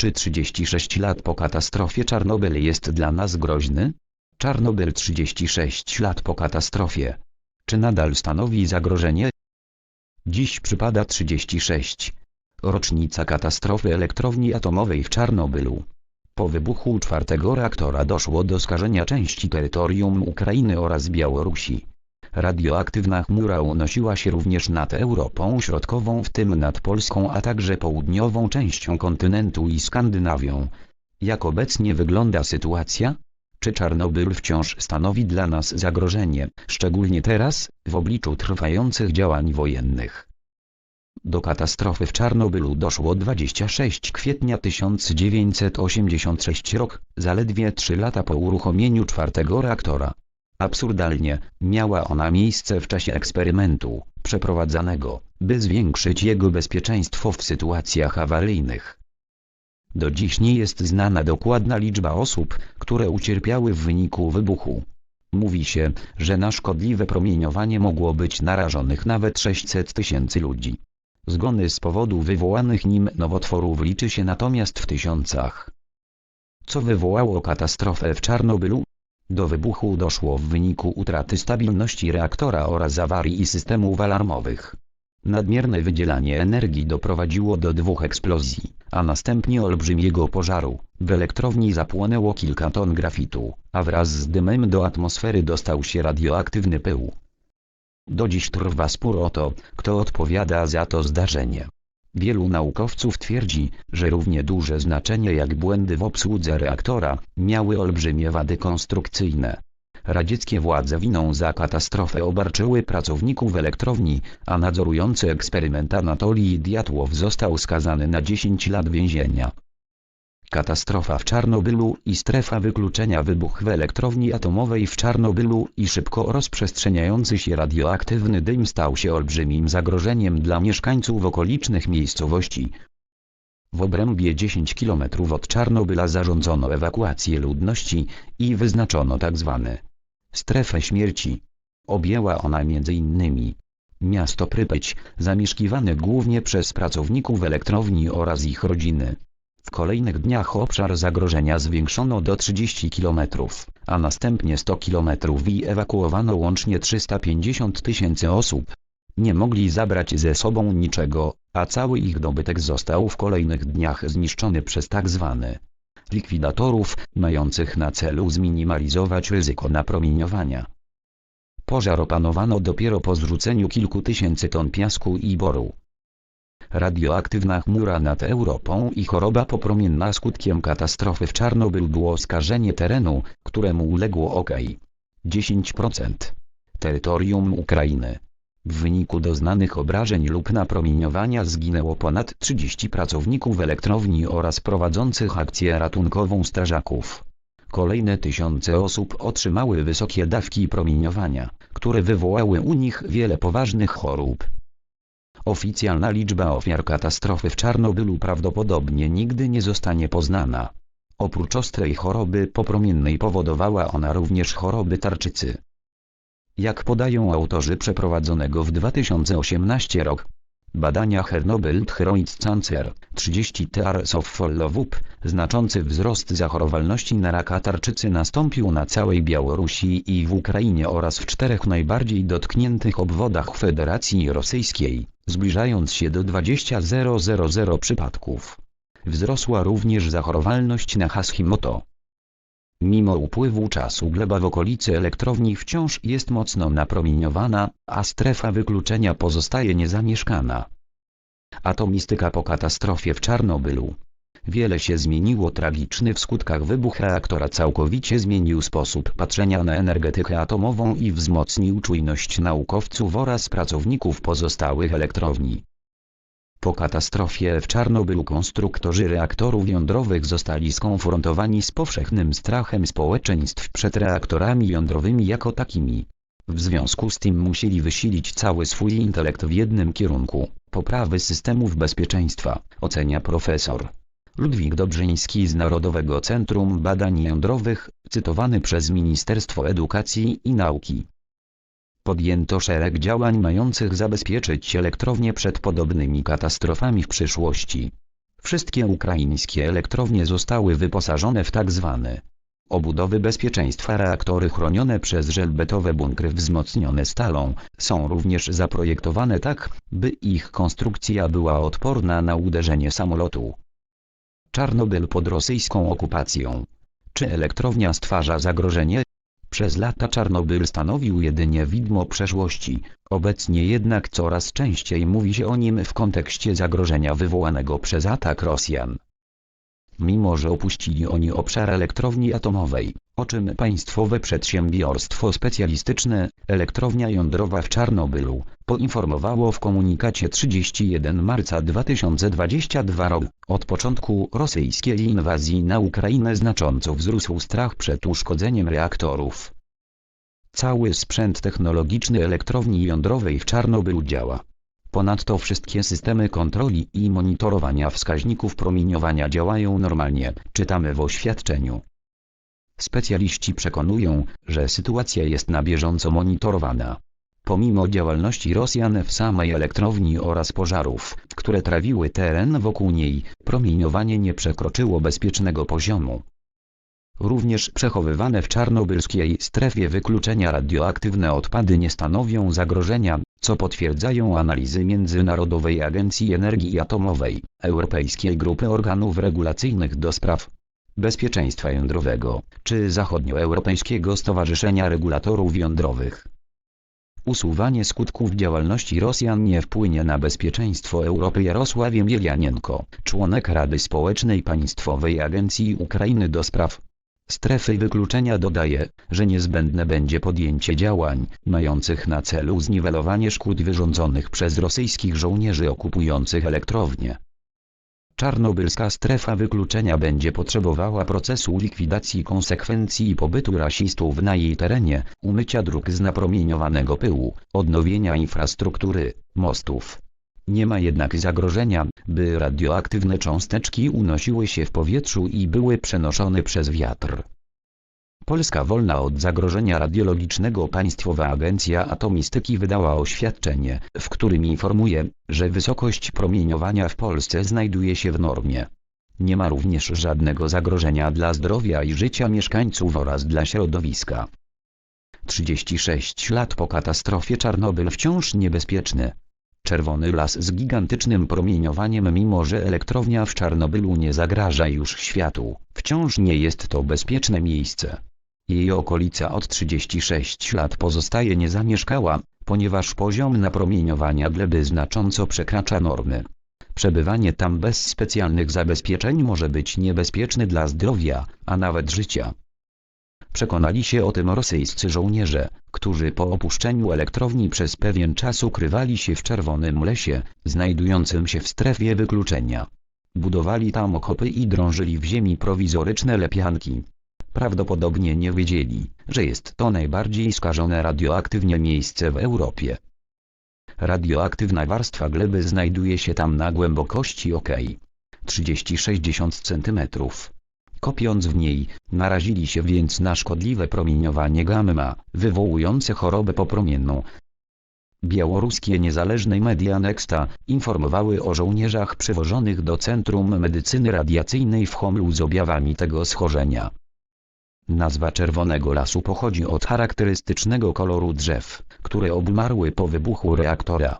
Czy 36 lat po katastrofie Czarnobyl jest dla nas groźny? Czarnobyl 36 lat po katastrofie. Czy nadal stanowi zagrożenie? Dziś przypada 36. Rocznica katastrofy elektrowni atomowej w Czarnobylu. Po wybuchu czwartego reaktora doszło do skażenia części terytorium Ukrainy oraz Białorusi. Radioaktywna chmura unosiła się również nad Europą Środkową w tym nad Polską a także południową częścią kontynentu i Skandynawią. Jak obecnie wygląda sytuacja? Czy Czarnobyl wciąż stanowi dla nas zagrożenie, szczególnie teraz, w obliczu trwających działań wojennych? Do katastrofy w Czarnobylu doszło 26 kwietnia 1986 rok, zaledwie 3 lata po uruchomieniu czwartego reaktora. Absurdalnie, miała ona miejsce w czasie eksperymentu, przeprowadzanego, by zwiększyć jego bezpieczeństwo w sytuacjach awaryjnych. Do dziś nie jest znana dokładna liczba osób, które ucierpiały w wyniku wybuchu. Mówi się, że na szkodliwe promieniowanie mogło być narażonych nawet 600 tysięcy ludzi. Zgony z powodu wywołanych nim nowotworów liczy się natomiast w tysiącach. Co wywołało katastrofę w Czarnobylu? Do wybuchu doszło w wyniku utraty stabilności reaktora oraz awarii systemów alarmowych. Nadmierne wydzielanie energii doprowadziło do dwóch eksplozji, a następnie olbrzymiego pożaru. W elektrowni zapłonęło kilka ton grafitu, a wraz z dymem do atmosfery dostał się radioaktywny pył. Do dziś trwa spór o to, kto odpowiada za to zdarzenie. Wielu naukowców twierdzi, że równie duże znaczenie jak błędy w obsłudze reaktora, miały olbrzymie wady konstrukcyjne. Radzieckie władze winą za katastrofę obarczyły pracowników elektrowni, a nadzorujący eksperyment Anatolii Diatłow został skazany na 10 lat więzienia. Katastrofa w Czarnobylu i strefa wykluczenia wybuch w elektrowni atomowej w Czarnobylu i szybko rozprzestrzeniający się radioaktywny dym stał się olbrzymim zagrożeniem dla mieszkańców okolicznych miejscowości. W obrębie 10 km od Czarnobyla zarządzono ewakuację ludności i wyznaczono tzw. strefę śmierci. Objęła ona m.in. miasto Prypeć, zamieszkiwane głównie przez pracowników elektrowni oraz ich rodziny. W kolejnych dniach obszar zagrożenia zwiększono do 30 km, a następnie 100 km i ewakuowano łącznie 350 tysięcy osób. Nie mogli zabrać ze sobą niczego, a cały ich dobytek został w kolejnych dniach zniszczony przez tzw. likwidatorów, mających na celu zminimalizować ryzyko napromieniowania. Pożar opanowano dopiero po zrzuceniu kilku tysięcy ton piasku i boru radioaktywna chmura nad Europą i choroba popromienna skutkiem katastrofy w Czarnobyl było skażenie terenu, któremu uległo ok. 10% terytorium Ukrainy. W wyniku doznanych obrażeń lub napromieniowania zginęło ponad 30 pracowników elektrowni oraz prowadzących akcję ratunkową strażaków. Kolejne tysiące osób otrzymały wysokie dawki promieniowania, które wywołały u nich wiele poważnych chorób. Oficjalna liczba ofiar katastrofy w Czarnobylu prawdopodobnie nigdy nie zostanie poznana. Oprócz ostrej choroby popromiennej powodowała ona również choroby tarczycy. Jak podają autorzy przeprowadzonego w 2018 rok badania Chernobyl Thyroid Cancer 30 Tears of Follow-up, znaczący wzrost zachorowalności na raka tarczycy nastąpił na całej Białorusi i w Ukrainie oraz w czterech najbardziej dotkniętych obwodach Federacji Rosyjskiej zbliżając się do 20,000 przypadków. Wzrosła również zachorowalność na Hashimoto. Mimo upływu czasu gleba w okolicy elektrowni wciąż jest mocno napromieniowana, a strefa wykluczenia pozostaje niezamieszkana. Atomistyka po katastrofie w Czarnobylu Wiele się zmieniło tragiczny w skutkach wybuch reaktora całkowicie zmienił sposób patrzenia na energetykę atomową i wzmocnił czujność naukowców oraz pracowników pozostałych elektrowni. Po katastrofie w Czarnobylu konstruktorzy reaktorów jądrowych zostali skonfrontowani z powszechnym strachem społeczeństw przed reaktorami jądrowymi jako takimi. W związku z tym musieli wysilić cały swój intelekt w jednym kierunku, poprawy systemów bezpieczeństwa, ocenia profesor. Ludwik Dobrzyński z Narodowego Centrum Badań Jądrowych, cytowany przez Ministerstwo Edukacji i Nauki. Podjęto szereg działań mających zabezpieczyć elektrownie przed podobnymi katastrofami w przyszłości. Wszystkie ukraińskie elektrownie zostały wyposażone w tak zwane obudowy bezpieczeństwa reaktory chronione przez żelbetowe bunkry wzmocnione stalą, są również zaprojektowane tak, by ich konstrukcja była odporna na uderzenie samolotu. Czarnobyl pod rosyjską okupacją. Czy elektrownia stwarza zagrożenie? Przez lata Czarnobyl stanowił jedynie widmo przeszłości, obecnie jednak coraz częściej mówi się o nim w kontekście zagrożenia wywołanego przez atak Rosjan. Mimo że opuścili oni obszar elektrowni atomowej, o czym państwowe przedsiębiorstwo specjalistyczne, elektrownia jądrowa w Czarnobylu, poinformowało w komunikacie 31 marca 2022 rok. Od początku rosyjskiej inwazji na Ukrainę znacząco wzrósł strach przed uszkodzeniem reaktorów. Cały sprzęt technologiczny elektrowni jądrowej w Czarnobylu działa. Ponadto wszystkie systemy kontroli i monitorowania wskaźników promieniowania działają normalnie, czytamy w oświadczeniu. Specjaliści przekonują, że sytuacja jest na bieżąco monitorowana. Pomimo działalności Rosjan w samej elektrowni oraz pożarów, które trawiły teren wokół niej, promieniowanie nie przekroczyło bezpiecznego poziomu. Również przechowywane w czarnobylskiej strefie wykluczenia radioaktywne odpady nie stanowią zagrożenia, co potwierdzają analizy Międzynarodowej Agencji Energii Atomowej, Europejskiej Grupy Organów Regulacyjnych do Spraw Bezpieczeństwa Jądrowego, czy Zachodnioeuropejskiego Stowarzyszenia Regulatorów Jądrowych. Usuwanie skutków działalności Rosjan nie wpłynie na bezpieczeństwo Europy Jarosław Mielianienko, członek Rady Społecznej Państwowej Agencji Ukrainy do Spraw Strefy wykluczenia dodaje, że niezbędne będzie podjęcie działań, mających na celu zniwelowanie szkód wyrządzonych przez rosyjskich żołnierzy okupujących elektrownię. Czarnobylska strefa wykluczenia będzie potrzebowała procesu likwidacji konsekwencji pobytu rasistów na jej terenie, umycia dróg z napromieniowanego pyłu, odnowienia infrastruktury, mostów. Nie ma jednak zagrożenia, by radioaktywne cząsteczki unosiły się w powietrzu i były przenoszone przez wiatr. Polska wolna od zagrożenia radiologicznego Państwowa Agencja Atomistyki wydała oświadczenie, w którym informuje, że wysokość promieniowania w Polsce znajduje się w normie. Nie ma również żadnego zagrożenia dla zdrowia i życia mieszkańców oraz dla środowiska. 36 lat po katastrofie Czarnobyl wciąż niebezpieczny. Czerwony las z gigantycznym promieniowaniem mimo że elektrownia w Czarnobylu nie zagraża już światu, wciąż nie jest to bezpieczne miejsce. Jej okolica od 36 lat pozostaje niezamieszkała, ponieważ poziom napromieniowania gleby znacząco przekracza normy. Przebywanie tam bez specjalnych zabezpieczeń może być niebezpieczne dla zdrowia, a nawet życia. Przekonali się o tym rosyjscy żołnierze, którzy po opuszczeniu elektrowni przez pewien czas ukrywali się w Czerwonym Lesie, znajdującym się w strefie wykluczenia. Budowali tam okopy i drążyli w ziemi prowizoryczne lepianki. Prawdopodobnie nie wiedzieli, że jest to najbardziej skażone radioaktywnie miejsce w Europie. Radioaktywna warstwa gleby znajduje się tam na głębokości ok. 30-60 cm. Kopiąc w niej, narazili się więc na szkodliwe promieniowanie gamma, wywołujące chorobę popromienną. Białoruskie niezależne media Nexta informowały o żołnierzach przywożonych do Centrum Medycyny Radiacyjnej w Homlu z objawami tego schorzenia. Nazwa Czerwonego Lasu pochodzi od charakterystycznego koloru drzew, które obmarły po wybuchu reaktora.